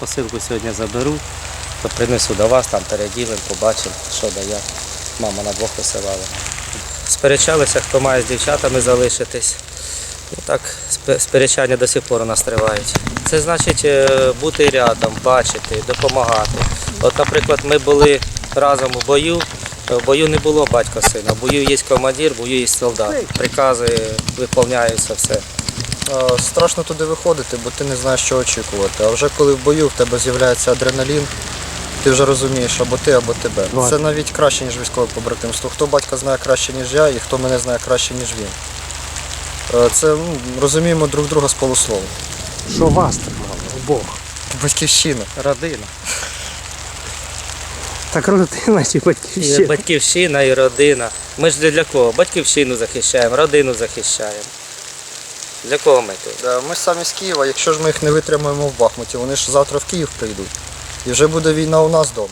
посилку сьогодні заберу, то принесу до вас, там переділимо, побачимо, що да як. Мама на двох висилала. Сперечалися, хто має з дівчатами залишитись. Ну так, сперечання до сих пор у нас тривають. Це значить е, бути рядом, бачити, допомагати. От, наприклад, ми були разом у бою. е, В бою не було батька сина. В бою є командир, в бою є солдат. Прикази виконуються все. Страшно туди виходити, бо ти не знаєш, що очікувати. А вже коли в бою в тебе з'являється адреналін, ти вже розумієш або ти, або тебе. Це навіть краще, ніж військове побратимство. Хто батька знає краще, ніж я, і хто мене знає краще, ніж він. Це ну, розуміємо друг друга з полуслову. Що вас тримало? Обох. Батьківщина. Родина. Так родина чи батьківщина? батьківщина і родина. Ми ж для кого? Батьківщину захищаємо, родину захищаємо. Для кого ми? Да, Ми самі з Києва, якщо ж ми їх не витримаємо в Бахмуті, вони ж завтра в Київ прийдуть. І вже буде війна у нас вдома.